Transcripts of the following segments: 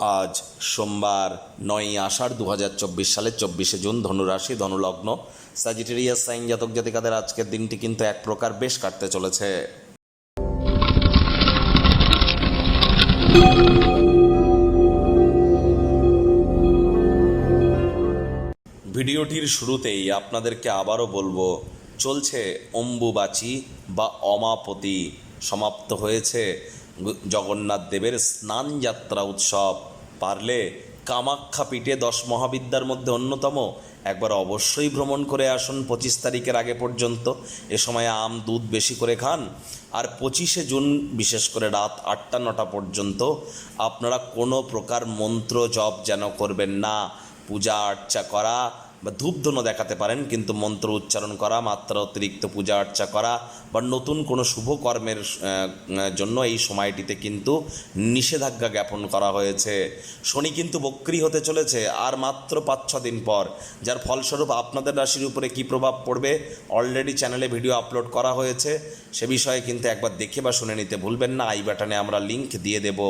আজ সোমবার নয়ই আষাঢ় দু হাজার চব্বিশ সালের চব্বিশে জুন ধনুরাশি ধনুলগ্ন স্যাজিটেরিয়াস সাইন জাতক জাতিকাদের আজকের দিনটি কিন্তু এক প্রকার বেশ কাটতে চলেছে। ভিডিওটির শুরুতেই আপনাদেরকে আবারও বলব, চলছে অম্বুবাচী বা অমাপতি সমাপ্ত হয়েছে। জগন্নাথ দেবের স্নান যাত্রা উৎসব। পারলে কামাখ্যা পীঠে দশ মহাবিদ্যার মধ্যে অন্যতম। একবার অবশ্যই ভ্রমণ করে আসুন পঁচিশ তারিখের আগে পর্যন্ত। এ সময় আম, দুধ বেশি করে খান। আর পঁচিশে জুন, বিশেষ করে রাত আটটা, নটা পর্যন্ত আপনারা কোনো প্রকার মন্ত্র জপ যেন করবেন না। পূজা আর্চা করা বা ধূপধুনো দেখাতে পারেন, কিন্তু মন্ত্র উচ্চারণ করা, মাত্রা অতিরিক্ত পূজা আর্চা করা বা নতুন কোনো শুভ কর্মের জন্য এই সময়টিতে কিন্তু নিষেধাজ্ঞা জ্ঞাপন করা হয়েছে। শনি কিন্তু বক্রি হতে চলেছে, আর মাত্র পাঁচ ছ দিন পর, যার ফলস্বরূপ আপনাদের রাশির উপরে কী প্রভাব পড়বে অলরেডি চ্যানেলে ভিডিও আপলোড করা হয়েছে। সে বিষয়ে কিন্তু একবার দেখে বা শুনে নিতে ভুলবেন না আই বাটনে আমরা লিংক দিয়ে দেব।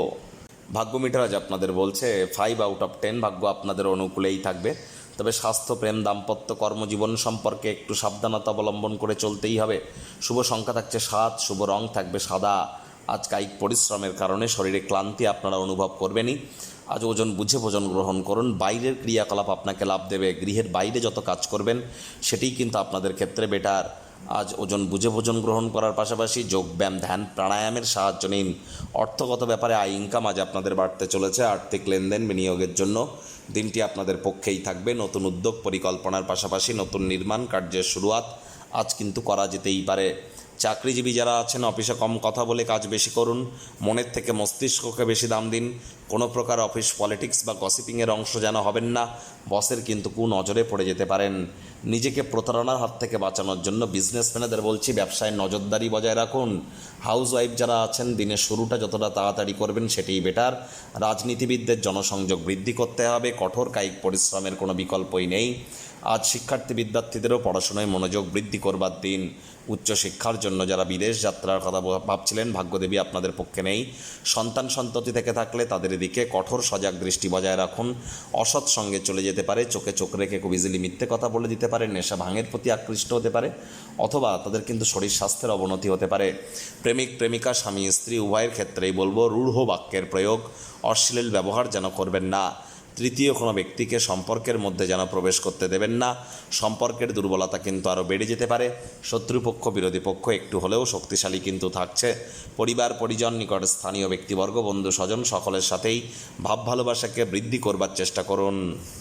ভাগ্য মিটার আজ আপনাদের বলছে ফাইভ আউট অফ টেন ভাগ্য আপনাদের অনুকূলেই থাকবে। তবে স্বাস্থ্য, প্রেম, দাম্পত্য, কর্মজীবন সম্পর্কে একটু সাবধানতা অবলম্বন করে চলতেই হবে। শুভ সংখ্যা থাকছে সাত, শুভ রং থাকবে সাদা। আজ কায়িক পরিশ্রমের কারণে শরীরে ক্লান্তি আপনারা অনুভব করবেনই। আজ ওজন বুঝে ভোজন গ্রহণ করুন। বাইরের ক্রিয়াকলাপ আপনাকে লাভ দেবে। গৃহের বাইরে যত কাজ করবেন, সেটিই কিন্তু আপনাদের ক্ষেত্রে বেটার আজ ওজন বুঝে ভোজন গ্রহণ করার পাশাপাশি যোগব্যায়াম ধ্যান, প্রাণায়ামের সাহায্য নিন। অর্থগত ব্যাপারে আয় ইনকাম আজ আপনাদের বাড়তে চলেছে। আর্থিক লেনদেন বিনিয়োগের জন্য দিনটি আপনাদের পক্ষেই থাকবে। নতুন উদ্যোগ, পরিকল্পনার পাশাপাশি নতুন নির্মাণ কার্যের শুরুয়াত আজ কিন্তু করা যেতেই পারে। চাকরিজীবী যারা আছেন, অফিসে কম কথা বলে কাজ বেশি করুন। মনের থেকে মস্তিষ্ককে বেশি দাম দিন। কোনো প্রকার অফিস পলিটিক্স বা গসিপিংয়ের অংশ যেন হবেন না, বসের কিন্তু কু নজরে পড়ে যেতে পারেন। নিজেকে প্রতারণার হাত থেকে বাঁচানোর জন্য বিজনেসম্যানেদের বলছি, ব্যবসায় নজরদারি বজায় রাখুন। হাউস ওয়াইফ যারা আছেন, দিনের শুরুটা যতটা তাড়াতাড়ি করবেন সেটাই বেটার। রাজনীতিবিদদের জনসংযোগ বৃদ্ধি করতে হবে, কঠোর কায়িক পরিশ্রমের কোনো বিকল্পই নেই। আজ শিক্ষার্থী বিদ্যার্থীদেরও পড়াশোনায় মনোযোগ বৃদ্ধি করবার দিন। উচ্চশিক্ষার জন্য যারা বিদেশ যাত্রার কথা ভাবছিলেন, ভাগ্যদেবী আপনাদের পক্ষে নেই। সন্তান সন্ততি থেকে থাকলে তাদের দিকে কঠোর সজাগ দৃষ্টি বজায় রাখুন। অসৎ সঙ্গে চলে যেতে পারে, চোখে চোখ রেখে খুব ইজিলি মিথ্যে কথা বলে দিতে পারে, নেশা ভাঙের প্রতি আকৃষ্ট হতে পারে, অথবা তাদের কিন্তু শরীর স্বাস্থ্যের অবনতি হতে পারে। প্রেমিক, প্রেমিকা, স্বামী, স্ত্রী, উভয়ের ক্ষেত্রেই বলব, রূঢ় বাক্যের প্রয়োগ, অশ্লীল ব্যবহার যেন করবেন না। তৃতীয় কোনো ব্যক্তিকে সম্পর্কের মধ্যে যেন প্রবেশ করতে দেবেন না। সম্পর্কের দুর্বলতা কিন্তু আরও বেড়ে যেতে পারে। শত্রুপক্ষ, বিরোধী পক্ষ একটু হলেও শক্তিশালী কিন্তু থাকছে। পরিবার, পরিজন, নিকট স্থানীয় ব্যক্তিবর্গ, বন্ধু, স্বজন সকলের সাথেই ভাব ভালোবাসাকে বৃদ্ধি করবার চেষ্টা করুন।